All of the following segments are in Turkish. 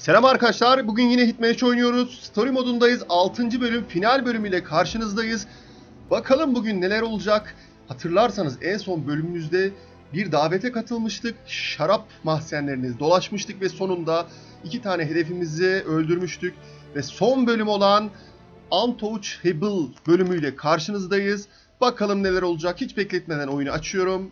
Selam arkadaşlar. Bugün yine Hitmatch oynuyoruz. Story modundayız. 6. bölüm final bölümüyle karşınızdayız. Bakalım bugün neler olacak. Hatırlarsanız en son bölümümüzde bir davete katılmıştık. Şarap mahzenlerinde dolaşmıştık ve sonunda iki tane hedefimizi öldürmüştük. Ve son bölüm olan Untouchable bölümüyle karşınızdayız. Bakalım neler olacak. Hiç bekletmeden oyunu açıyorum.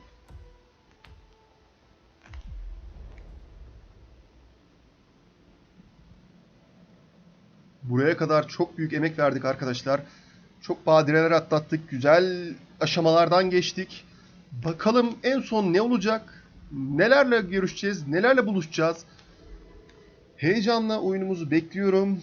Buraya kadar çok büyük emek verdik arkadaşlar. Çok badireler atlattık. Güzel aşamalardan geçtik. Bakalım en son ne olacak? Nelerle görüşeceğiz? Nelerle buluşacağız? Heyecanla oyunumuzu bekliyorum.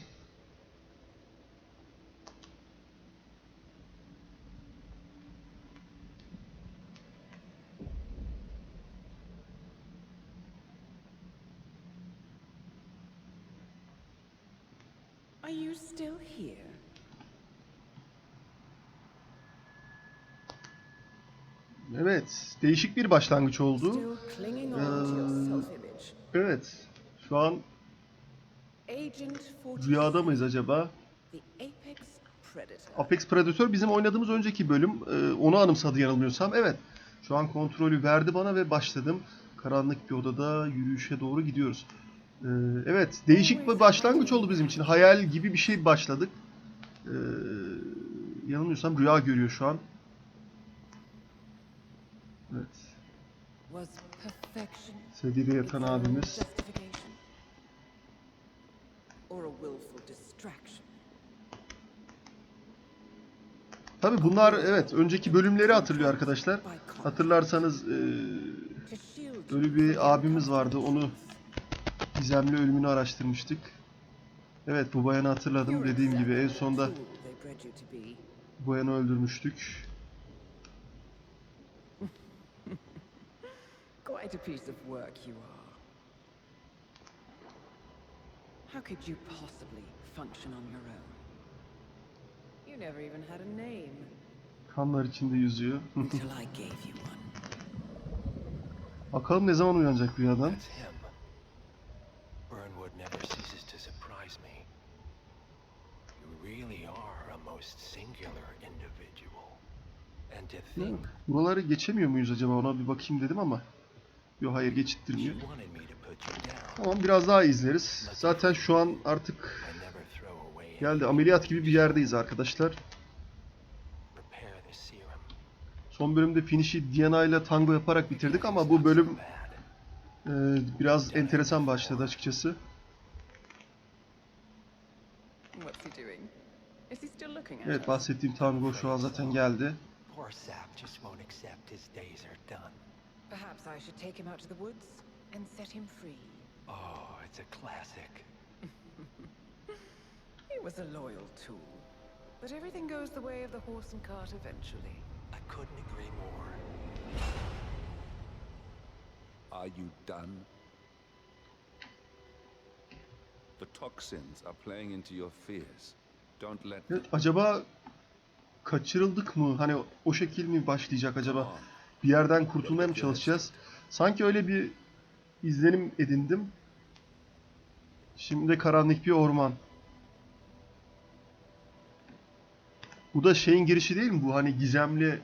Are you still here? Evet, değişik bir başlangıç oldu. Self-image? Evet, şu an Agent 47, rüyada mıyız acaba? the apex predator. Apex Predator bizim oynadığımız önceki bölüm. Ee, onu anımsadı yanılmıyorsam. Evet, şu an kontrolü verdi bana ve başladım. Karanlık bir odada yürüyüşe doğru gidiyoruz. Ee, evet, değişik bir başlangıç oldu bizim için. Hayal gibi bir şey başladık. Ee, yanılmıyorsam rüya görüyor şu an. Evet, sedyeyle yatan abimiz. Tabi bunlar evet önceki bölümleri hatırlıyor arkadaşlar. Hatırlarsanız you Öyle bir abimiz vardı. Onu gizemli ölümünü araştırmıştık. Evet bu bayanı hatırladım. Dediğim gibi en sonda bu bayanı öldürmüştük. Quite a piece of work you are. How could you possibly function on your own? You never even had a name Kanlar içinde yüzüyor. until I gave you one. Bakalım ne zaman uyanacak rüyadan. Never ceases to surprise me. You really are a most singular individual. And to think Buraları geçemiyor muyuz acaba ona bir bakayım dedim ama. Yok hayır geçittirmiyor. Tamam biraz daha izleriz. Zaten şu an artık geldi ameliyat gibi bir yerdeyiz arkadaşlar. Son bölümde finish'i Diana ile tango yaparak bitirdik ama bu bölüm e, biraz enteresan başladı açıkçası. Evet bahsettiğim tango şu an zaten geldi. Poor sap just won't accept his days are done. Perhaps I should take him out to the woods and set him free. Oh, it's a classic. He was a loyal tool. But everything goes the way of the horse and cart eventually. I couldn't agree more. Are you done? The toxins are playing into your fears. Don't let Evet, acaba kaçırıldık mı? Hani o şekil mi başlayacak acaba? Bir yerden kurtulmaya mı çalışacağız? Sanki öyle bir izlenim edindim. Şimdi karanlık bir orman. Bu da şeyin girişi değil mi bu? Hani gizemli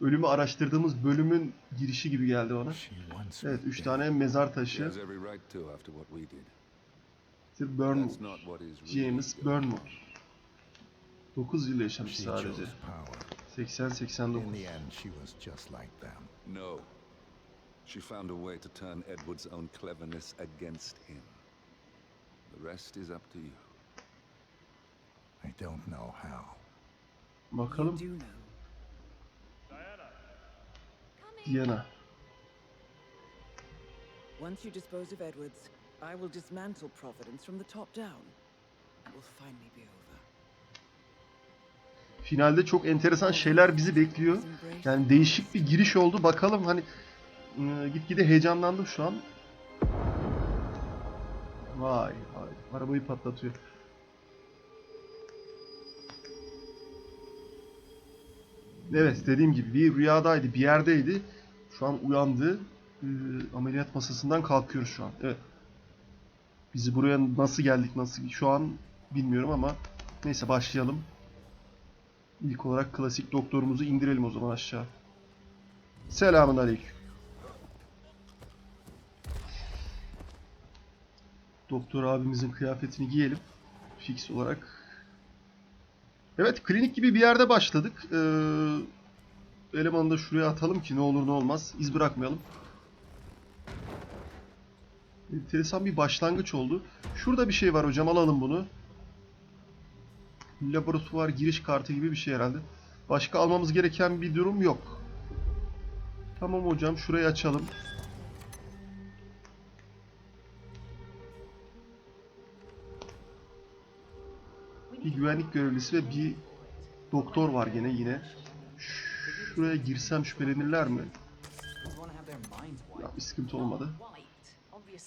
ölümü araştırdığımız bölümün girişi gibi geldi bana. Evet, üç tane mezar taşı. Sir Burnwood. James. Burnwood. 9 yıl yaşamış She sadece. chose power. 80-89. In the end, she was just like them. No. She found a way to turn Edward's own cleverness against him. The rest is up to you. I don't know how. Bakalım. You do know. Diana. Once you dispose of Edwards, I will dismantle Providence from the top down. It will finally be over. Finalde çok enteresan şeyler bizi bekliyor. Yani değişik bir giriş oldu. Bakalım hani ıı, gitgide heyecanlandım şu an. Vay vay. Arabayı patlatıyor. Evet dediğim gibi bir rüyadaydı, bir yerdeydi. Şu an uyandı. Ameliyat masasından kalkıyoruz şu an. Evet. Bizi buraya nasıl geldik, nasıl şu an bilmiyorum ama neyse başlayalım. İlk olarak klasik doktorumuzu indirelim o zaman aşağı. Selamun aleyküm. Doktor abimizin kıyafetini giyelim. Fix olarak. Evet klinik gibi bir yerde başladık. Ee, elemanı da şuraya atalım ki ne olur ne olmaz. İz bırakmayalım. Enteresan bir başlangıç oldu. Şurada bir şey var hocam alalım bunu. Laboratuvar giriş kartı gibi bir şey herhalde. Başka almamız gereken bir durum yok. Tamam hocam şurayı açalım. Bir güvenlik görevlisi ve bir doktor var gene yine. Şuraya girsem şüphelenirler mi? Ya bir sıkıntı olmadı.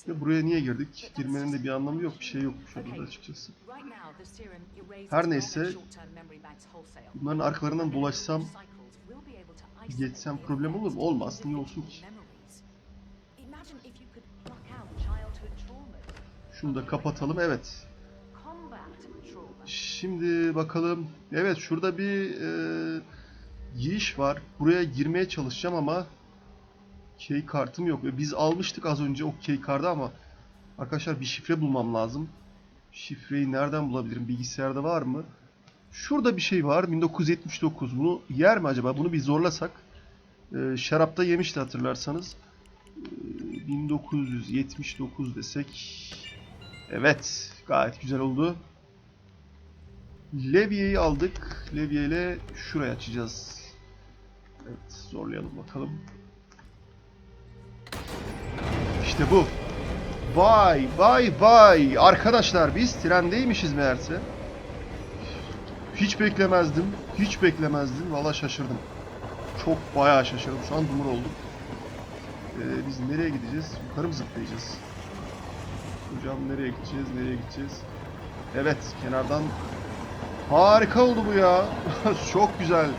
Ve buraya niye girdik? Girmenin de bir anlamı yok. Bir şey yok şurada da açıkçası. Her neyse Bunların arkalarından dolaşsam, geçsem problem olur mu? Olmaz. Niye olsun ki? Şunu da kapatalım. Evet. Şimdi bakalım. Evet şurada bir e, giriş var. Buraya girmeye çalışacağım ama key kartım yok. Biz almıştık az önce o key kartı ama arkadaşlar bir şifre bulmam lazım. Şifreyi nereden bulabilirim? Bilgisayarda var mı? Şurada bir şey var. 1979. Bunu yer mi acaba? Bunu bir zorlasak. E, şarapta yemişti hatırlarsanız. E, 1979 desek. Evet. Gayet güzel oldu. Levye'yi aldık. Levye ile şurayı açacağız. Evet, zorlayalım bakalım. İşte bu. Vay vay vay. Arkadaşlar biz trendeymişiz meğerse. Hiç beklemezdim. Hiç beklemezdim. Valla şaşırdım. Çok bayağı şaşırdım. Şu an dumur oldum. Ee, biz nereye gideceğiz? Yukarı mı zıplayacağız? Hocam nereye gideceğiz? Nereye gideceğiz? Evet, kenardan Harika oldu bu ya. Çok güzel.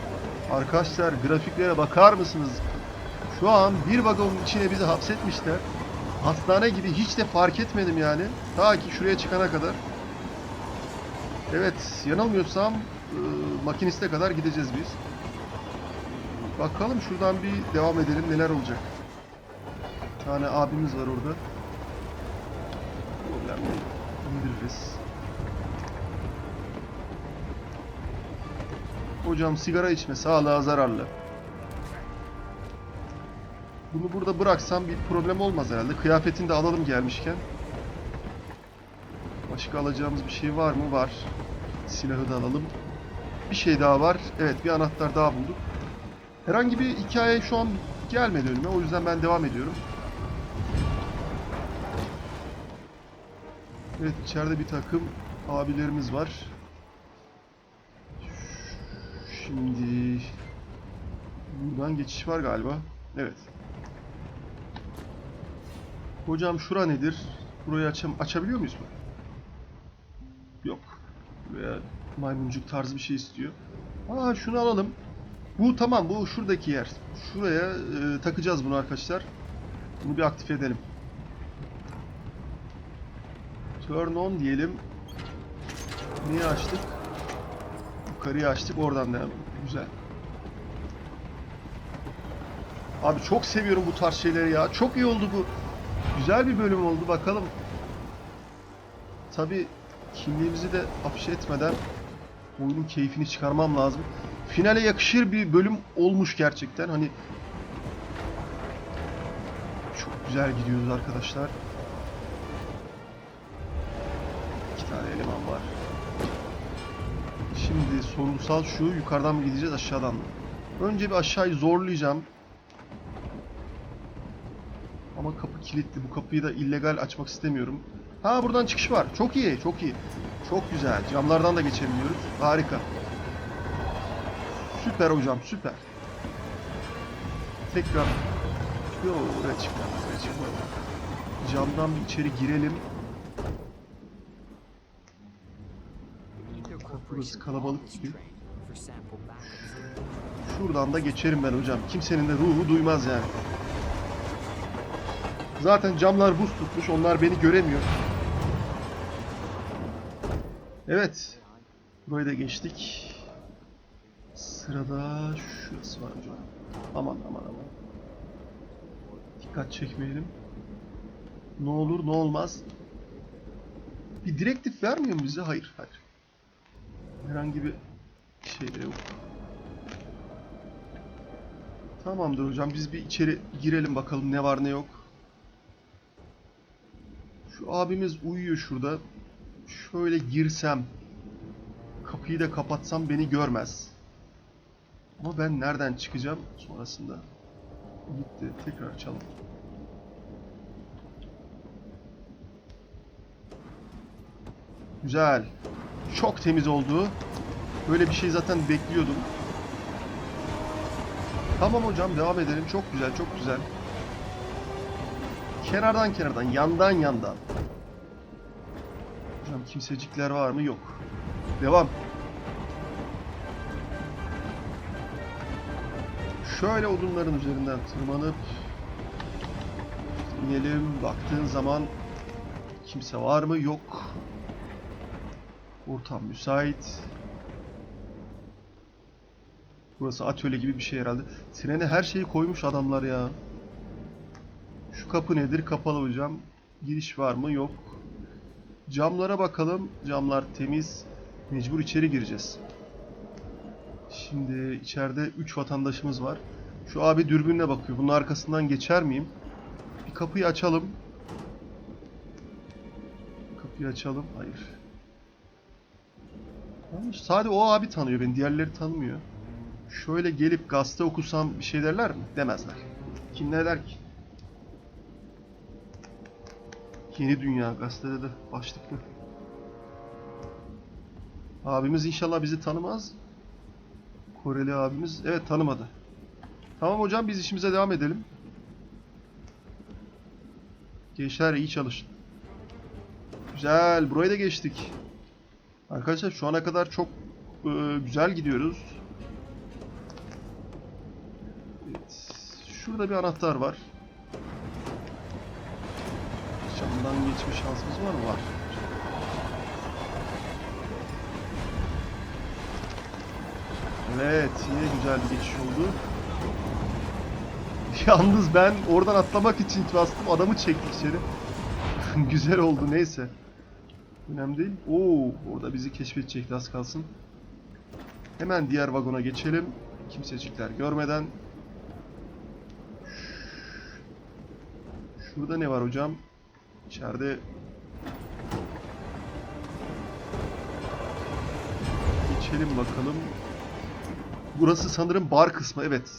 Arkadaşlar grafiklere bakar mısınız? Şu an bir vagonun içine bizi hapsetmişler. Hastane gibi hiç de fark etmedim yani. Ta ki şuraya çıkana kadar. Evet, yanılmıyorsam e, makiniste kadar gideceğiz biz. Bakalım şuradan bir devam edelim neler olacak. Bir tane abimiz var orada. Problem değil. İndiririz. Hocam sigara içme sağlığa zararlı. Bunu burada bıraksam bir problem olmaz herhalde. Kıyafetini de alalım gelmişken. Başka alacağımız bir şey var mı? Var. Silahı da alalım. Bir şey daha var. Evet bir anahtar daha bulduk. Herhangi bir hikaye şu an gelmedi önüme. O yüzden ben devam ediyorum. Evet içeride bir takım abilerimiz var. Şimdi buradan geçiş var galiba. Evet. Hocam şura nedir? Burayı açam açabiliyor muyuz? Yok. Buraya maymuncuk tarzı bir şey istiyor. Aa şunu alalım. Bu tamam bu şuradaki yer. Şuraya e, takacağız bunu arkadaşlar. Bunu bir aktif edelim. Turn on diyelim. Neyi açtık? Yukarıyı açtık oradan devam. Güzel. Abi çok seviyorum bu tarz şeyleri ya. Çok iyi oldu bu. Güzel bir bölüm oldu bakalım. Tabi kimliğimizi de afişe etmeden oyunun keyfini çıkarmam lazım. Finale yakışır bir bölüm olmuş gerçekten. Hani çok güzel gidiyoruz arkadaşlar. İki tane eleman var. Şimdi sorgusal şu yukarıdan mı gideceğiz aşağıdan mı? Önce bir aşağıyı zorlayacağım. Ama kapı kilitli. Bu kapıyı da illegal açmak istemiyorum. Ha buradan çıkış var. Çok iyi, çok iyi. Çok güzel. Camlardan da geçebiliyoruz. Harika. Süper hocam, süper. Tekrar. Yo, oraya çıkma, oraya çıkma. Camdan bir içeri girelim. Burası kalabalık gibi. Şuradan da geçerim ben hocam. Kimsenin de ruhu duymaz yani. Zaten camlar buz tutmuş. Onlar beni göremiyor. Evet. Burayı da geçtik. Sırada şurası var hocam. Aman aman aman. Dikkat çekmeyelim. Ne olur ne olmaz. Bir direktif vermiyor mu bize? Hayır, hayır. Herhangi bir şey de yok. Tamamdır hocam. Biz bir içeri girelim bakalım ne var ne yok. Şu abimiz uyuyor şurada. Şöyle girsem. Kapıyı da kapatsam beni görmez. Ama ben nereden çıkacağım sonrasında? Gitti. Tekrar açalım. Güzel. Çok temiz oldu. Böyle bir şey zaten bekliyordum. Tamam hocam devam edelim. Çok güzel, çok güzel. Kenardan kenardan, yandan yandan. Hocam kimsecikler var mı? Yok. Devam. Şöyle odunların üzerinden tırmanıp inelim. Baktığın zaman kimse var mı? Yok. Ortam müsait. Burası atölye gibi bir şey herhalde. Trene her şeyi koymuş adamlar ya. Kapı nedir? Kapalı hocam. Giriş var mı? Yok. Camlara bakalım. Camlar temiz. Mecbur içeri gireceğiz. Şimdi içeride 3 vatandaşımız var. Şu abi dürbünle bakıyor. Bunun arkasından geçer miyim? Bir kapıyı açalım. Kapıyı açalım. Hayır. Sadece o abi tanıyor beni. Diğerleri tanımıyor. Şöyle gelip gazete okusam bir şey derler mi? Demezler. Kim ne der ki? Yeni Dünya gazetede de başlıklı. Abimiz inşallah bizi tanımaz. Koreli abimiz. Evet tanımadı. Tamam hocam biz işimize devam edelim. Gençler iyi çalışın. Güzel. Burayı da geçtik. Arkadaşlar şu ana kadar çok e, güzel gidiyoruz. Evet. Şurada bir anahtar var. Camdan geçme şansımız var mı? Var. Evet, yine güzel bir geçiş oldu. Yalnız ben oradan atlamak için bastım, adamı çektik içeri. güzel oldu, neyse. Önemli değil. Oo, orada bizi keşfedecekti az kalsın. Hemen diğer vagona geçelim. Kimsecikler görmeden. Şurada ne var hocam? İçeride geçelim bakalım. Burası sanırım bar kısmı. Evet.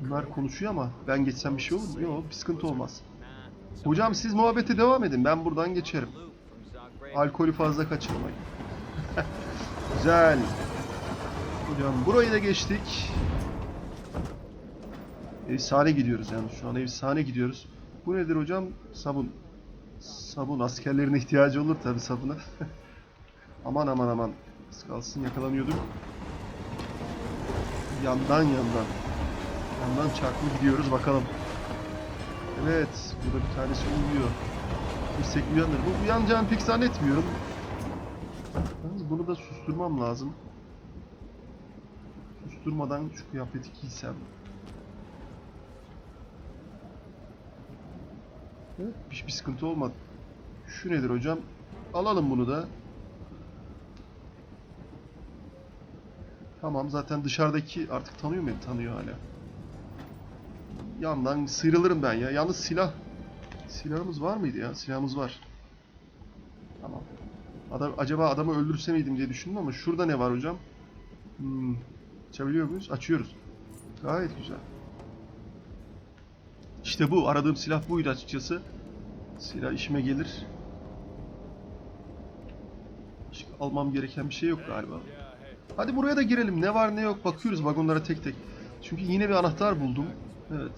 Bunlar konuşuyor ama ben geçsem bir şey olur mu? Yok, bir sıkıntı olmaz. Hocam siz muhabbete devam edin. Ben buradan geçerim. Alkolü fazla kaçırmayın. Güzel. Hocam burayı da geçtik. Efsane gidiyoruz yani şu an efsane gidiyoruz. Bu nedir hocam? Sabun. Sabun askerlerin ihtiyacı olur tabi sabuna. aman aman aman. Az kalsın yakalanıyorduk. Yandan yandan. Yandan çarpma gidiyoruz bakalım. Evet, burada bir tanesi uyuyor. Dirsek uyanır. Bu uyanacağını pek zannetmiyorum. Bunu da susturmam lazım. Susturmadan şu kıyafeti giysem. Evet, hiçbir sıkıntı olmadı. Şu nedir hocam? Alalım bunu da. Tamam zaten dışarıdaki artık tanıyor mu? Tanıyor hala. Yandan sıyrılırım ben ya. Yalnız silah. Silahımız var mıydı ya? Silahımız var. Tamam. Adam, acaba adamı öldürse miydim diye düşündüm ama şurada ne var hocam? Hmm. Açabiliyor muyuz? Açıyoruz. Gayet güzel. İşte bu. Aradığım silah buydu açıkçası. Silah işime gelir. Başka almam gereken bir şey yok galiba. Hadi buraya da girelim. Ne var ne yok bakıyoruz vagonlara tek tek. Çünkü yine bir anahtar buldum. Evet.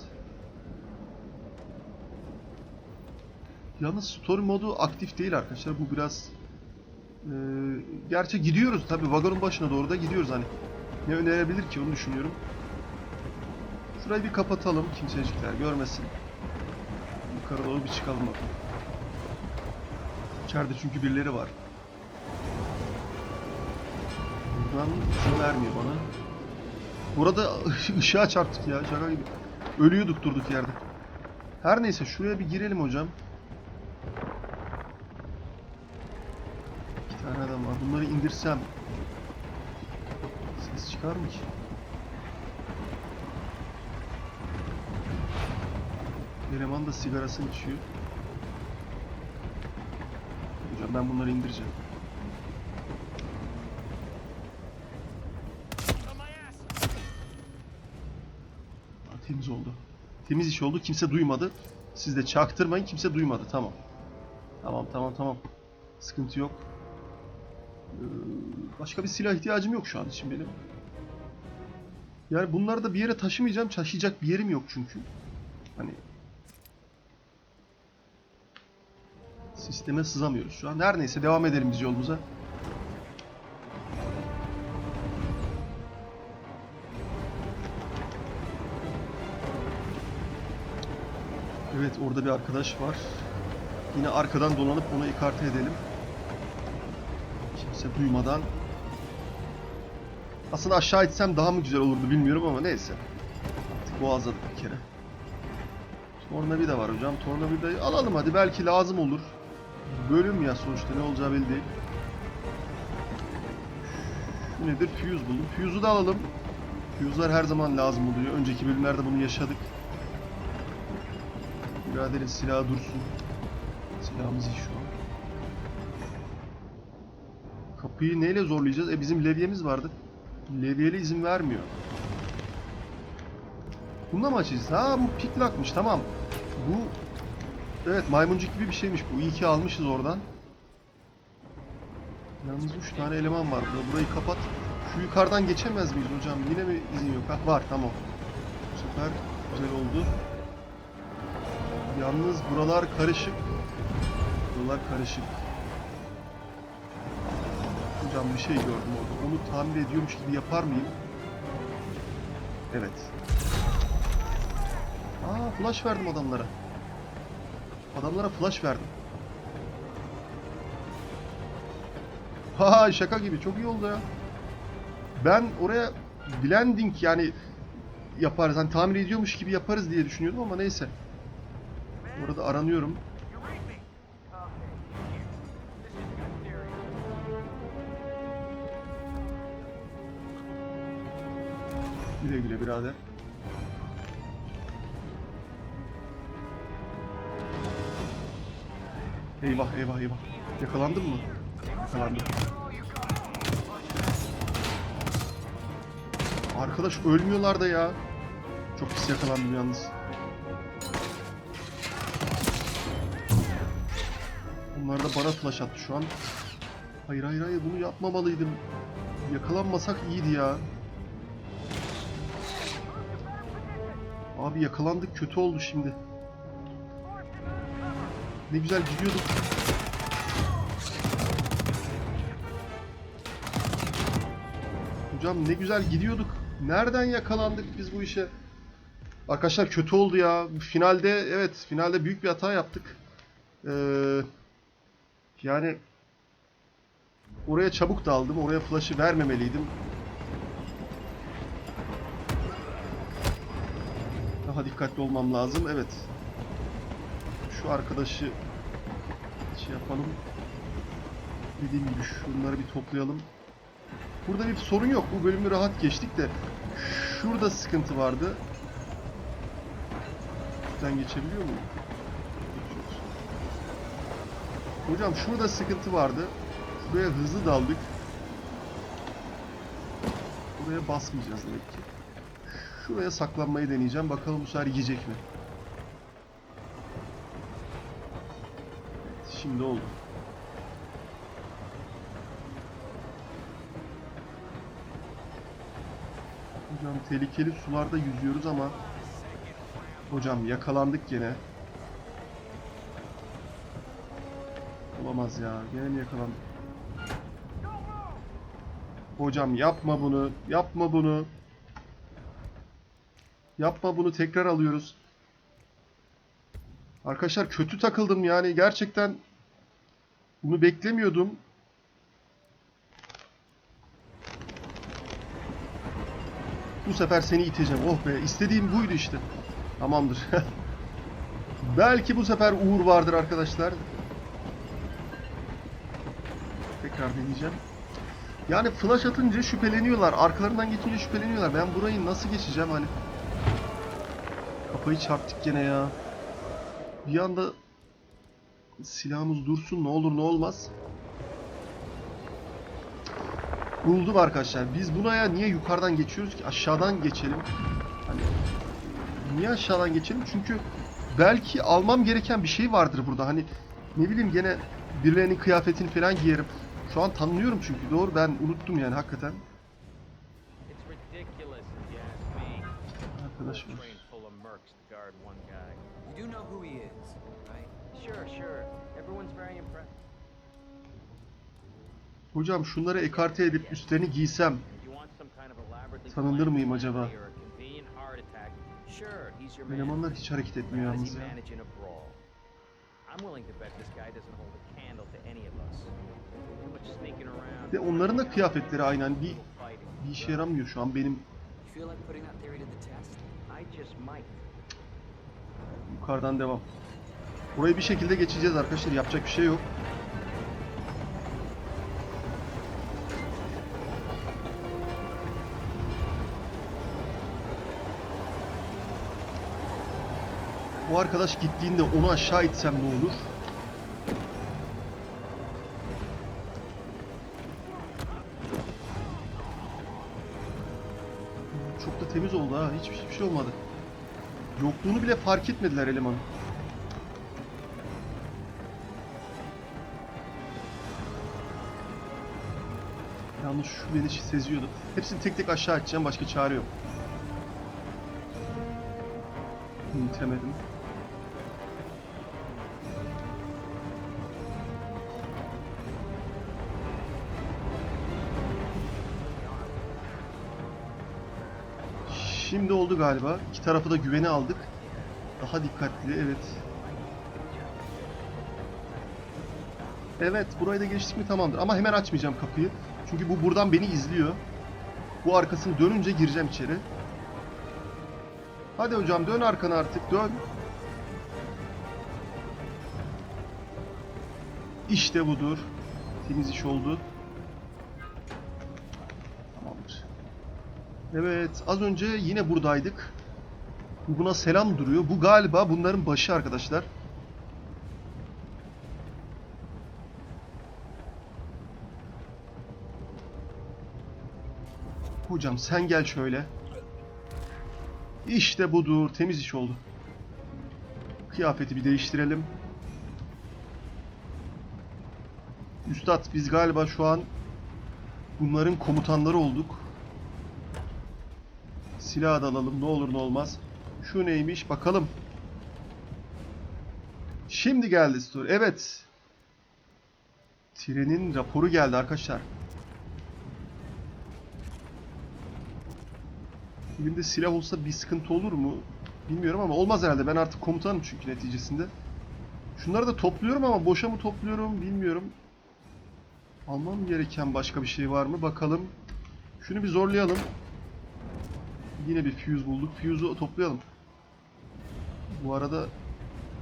Yalnız story modu aktif değil arkadaşlar. Bu biraz eee gerçi gidiyoruz tabi vagonun başına doğru da gidiyoruz hani. Ne önerebilir ki onu düşünüyorum. Şurayı bir kapatalım kimsecikler görmesin. Yukarı doğru bir çıkalım bakalım. İçeride çünkü birileri var. Buradan izin vermiyor bana. Burada ışığa çarptık ya şaka gibi. Ölüyorduk durduk yerde. Her neyse şuraya bir girelim hocam. İki tane adam var. Bunları indirsem ses çıkar mı ki? Eleman da sigarasını içiyor. Hocam ben bunları indireceğim. Temiz oldu. Temiz iş oldu. Kimse duymadı. Siz de çaktırmayın. Kimse duymadı. Tamam. Tamam tamam tamam. Sıkıntı yok. Ee, başka bir silah ihtiyacım yok şu an için benim. Yani bunları da bir yere taşımayacağım. Taşıyacak bir yerim yok çünkü. Hani sisteme sızamıyoruz şu an. Her neyse devam edelim biz yolumuza. Evet orada bir arkadaş var. Yine arkadan dolanıp onu ikarte edelim. Kimse duymadan. Aslında aşağı itsem daha mı güzel olurdu bilmiyorum ama neyse. Artık boğazladık bir kere. Tornavida var hocam. Tornavidayı alalım hadi belki lazım olur. Bölüm ya sonuçta ne olacağı belli değil. Nedir? Fuse buldum. Fuse'u da alalım. Fuse'lar her zaman lazım oluyor. Önceki bölümlerde bunu yaşadık. Biraderin silahı dursun. Silahımız iyi şu an. Kapıyı neyle zorlayacağız? E bizim levyemiz vardı. Levyeli izin vermiyor. Bununla mı açacağız? Ha bu piklakmış tamam. Bu evet maymuncuk gibi bir şeymiş bu. İyi ki almışız oradan. Yalnız 3 tane eleman var burada. Burayı kapat. Şu yukarıdan geçemez miyiz hocam? Yine mi izin yok? Ha, var tamam. Bu sefer güzel oldu. Yalnız buralar karışık. Buralar karışık. Hocam bir şey gördüm orada. Onu tamir ediyormuş gibi yapar mıyım? Evet. Aa flash verdim adamlara. Adamlara flash verdim. Ha şaka gibi çok iyi oldu ya. Ben oraya blending yani yaparız hani tamir ediyormuş gibi yaparız diye düşünüyordum ama neyse. Orada aranıyorum. Güle güle birader. Eyvah eyvah eyvah. Yakalandın mı? Yakalandım. Arkadaş ölmüyorlar da ya. Çok pis yakalandım yalnız. Onlar da bana flash attı şu an. Hayır hayır hayır bunu yapmamalıydım. Yakalanmasak iyiydi ya. Abi yakalandık kötü oldu şimdi. Ne güzel gidiyorduk. Hocam ne güzel gidiyorduk. Nereden yakalandık biz bu işe? Arkadaşlar kötü oldu ya. Finalde evet finalde büyük bir hata yaptık. Ee, yani oraya çabuk daldım. Oraya flash'ı vermemeliydim. Daha dikkatli olmam lazım. Evet. Şu arkadaşı şey yapalım. Dediğim gibi şunları bir toplayalım. Burada bir sorun yok. Bu bölümü rahat geçtik de şurada sıkıntı vardı. Şuradan geçebiliyor muyum? Hocam şurada sıkıntı vardı. Şuraya hızlı daldık. Buraya basmayacağız demek ki. Şuraya saklanmayı deneyeceğim. Bakalım bu sefer yiyecek mi? Şimdi oldu. Hocam tehlikeli sularda yüzüyoruz ama Hocam yakalandık gene. Olamaz ya. Gene mi yakalandık? Hocam yapma bunu. Yapma bunu. Yapma bunu. Tekrar alıyoruz. Arkadaşlar kötü takıldım yani. Gerçekten Bunu beklemiyordum. Bu sefer seni iteceğim. Oh be istediğim buydu işte. Tamamdır. Belki bu sefer uğur vardır arkadaşlar. Tekrar deneyeceğim. Yani flash atınca şüpheleniyorlar. Arkalarından geçince şüpheleniyorlar. Ben burayı nasıl geçeceğim hani? Kafayı çarptık gene ya. Bir anda silahımız dursun ne olur ne olmaz. Buldum arkadaşlar. Biz buna ya niye yukarıdan geçiyoruz ki? Aşağıdan geçelim. Hani niye aşağıdan geçelim? Çünkü belki almam gereken bir şey vardır burada. Hani ne bileyim gene birilerinin kıyafetini falan giyerim. Şu an tanınıyorum çünkü. Doğru ben unuttum yani hakikaten. Arkadaş var. Sure, sure. Everyone's very impressed. Hocam şunları ekarte edip üstlerini giysem Tanınır mıyım acaba? elemanlar hiç hareket etmiyor yalnız ya. Ve onların da kıyafetleri aynen bir bir işe yaramıyor şu an benim yukarıdan devam. Burayı bir şekilde geçeceğiz arkadaşlar. Yapacak bir şey yok. Bu arkadaş gittiğinde onu aşağı itsem ne olur? Çok da temiz oldu ha. Hiçbir, şey olmadı. Yokluğunu bile fark etmediler elemanın. Yalnız şu beni seziyordu. Hepsini tek tek aşağı atacağım. Başka çare yok. İntemedim. Şimdi oldu galiba. İki tarafı da güvene aldık. Daha dikkatli, evet. Evet, burayı da geçtik mi tamamdır. Ama hemen açmayacağım kapıyı. Çünkü bu buradan beni izliyor. Bu arkasını dönünce gireceğim içeri. Hadi hocam dön arkana artık, dön. İşte budur. Temiz iş oldu. Tamamdır. Evet, az önce yine buradaydık. Bu Buna selam duruyor. Bu galiba bunların başı arkadaşlar. Hocam sen gel şöyle. İşte budur. Temiz iş oldu. Kıyafeti bir değiştirelim. Üstad biz galiba şu an bunların komutanları olduk. Silah da alalım ne olur ne olmaz. Şu neymiş bakalım. Şimdi geldi story. Evet. Trenin raporu geldi arkadaşlar. Elimde silah olsa bir sıkıntı olur mu? Bilmiyorum ama olmaz herhalde. Ben artık komutanım çünkü neticesinde. Şunları da topluyorum ama boşa mı topluyorum bilmiyorum. Almam gereken başka bir şey var mı? Bakalım. Şunu bir zorlayalım. Yine bir fuse bulduk. Fuse'u toplayalım. Bu arada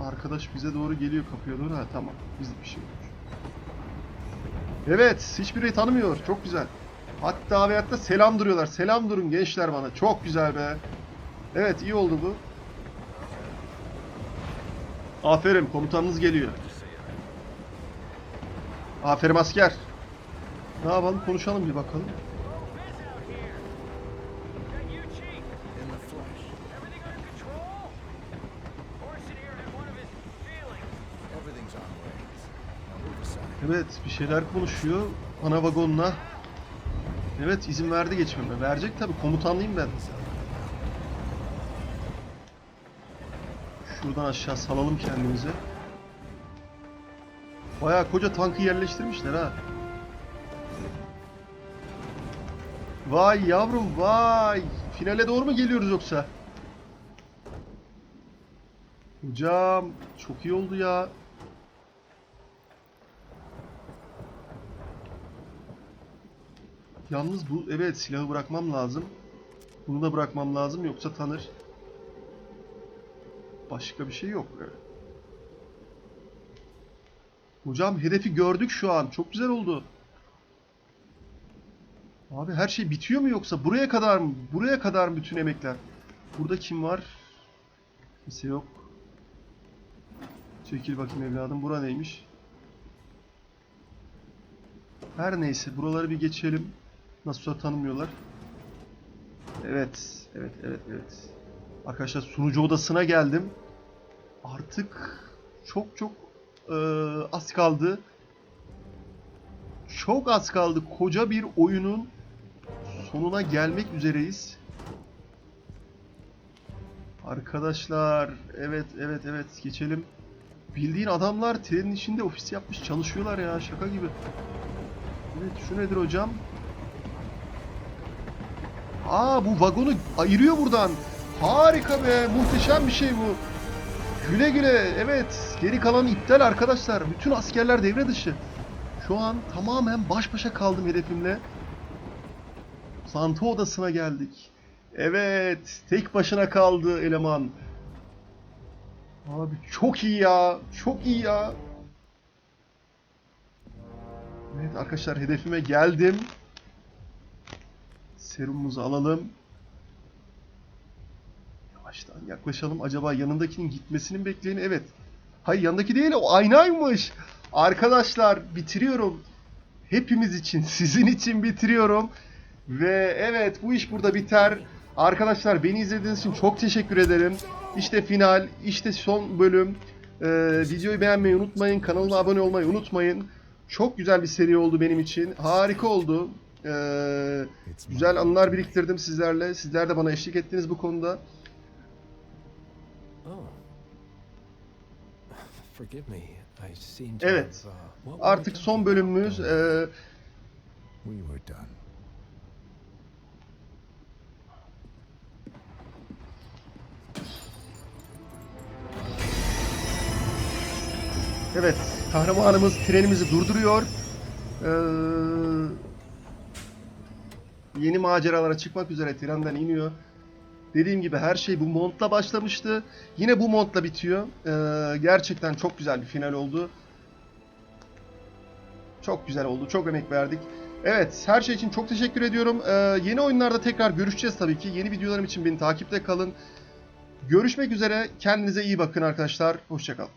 arkadaş bize doğru geliyor kapıya doğru. Ha tamam. Bizlik bir şey yok. Evet. Hiçbiri tanımıyor. Çok güzel. Hatta ve hatta selam duruyorlar. Selam durun gençler bana. Çok güzel be. Evet iyi oldu bu. Aferin komutanınız geliyor. Aferin asker. Ne yapalım konuşalım bir bakalım. Evet bir şeyler konuşuyor ana vagonla. Evet izin verdi geçmeme. Verecek tabi komutanlıyım ben. Şuradan aşağı salalım kendimize. Bayağı koca tankı yerleştirmişler ha. Vay yavrum vay. Finale doğru mu geliyoruz yoksa? Hocam çok iyi oldu ya. Yalnız bu evet silahı bırakmam lazım. Bunu da bırakmam lazım yoksa tanır. Başka bir şey yok. Evet. Hocam hedefi gördük şu an. Çok güzel oldu. Abi her şey bitiyor mu yoksa buraya kadar mı? Buraya kadar mı bütün emekler? Burada kim var? Kimse yok. Çekil bakayım evladım. Bura neymiş? Her neyse buraları bir geçelim. Nasıl tanımıyorlar. Evet, evet, evet, evet. Arkadaşlar sunucu odasına geldim. Artık çok çok eee, az kaldı. Çok az kaldı. Koca bir oyunun sonuna gelmek üzereyiz. Arkadaşlar, evet, evet, evet geçelim. Bildiğin adamlar trenin içinde ofis yapmış çalışıyorlar ya şaka gibi. Evet şu nedir hocam? Aa bu vagonu ayırıyor buradan. Harika be muhteşem bir şey bu. Güle güle evet geri kalan iptal arkadaşlar. Bütün askerler devre dışı. Şu an tamamen baş başa kaldım hedefimle. Santa odasına geldik. Evet tek başına kaldı eleman. Abi çok iyi ya. Çok iyi ya. Evet arkadaşlar hedefime geldim. Serumumuzu alalım. Yavaştan yaklaşalım. Acaba yanındakinin gitmesini mi bekleyin? Evet. Hayır yanındaki değil o aynaymış. Arkadaşlar bitiriyorum. Hepimiz için, sizin için bitiriyorum. Ve evet bu iş burada biter. Arkadaşlar beni izlediğiniz için çok teşekkür ederim. İşte final, işte son bölüm. Ee, videoyu beğenmeyi unutmayın. Kanalıma abone olmayı unutmayın. Çok güzel bir seri oldu benim için. Harika oldu. Ee, güzel anılar biriktirdim sizlerle. Sizler de bana eşlik ettiniz bu konuda. Oh. Evet. uh, Artık son bölümümüz. about? ee. Evet, kahramanımız trenimizi durduruyor. Ee, yeni maceralara çıkmak üzere trenden iniyor. Dediğim gibi her şey bu montla başlamıştı. Yine bu montla bitiyor. Ee, gerçekten çok güzel bir final oldu. Çok güzel oldu. Çok emek verdik. Evet, her şey için çok teşekkür ediyorum. Ee, yeni oyunlarda tekrar görüşeceğiz tabii ki. Yeni videolarım için beni takipte kalın. Görüşmek üzere. Kendinize iyi bakın arkadaşlar. Hoşçakalın.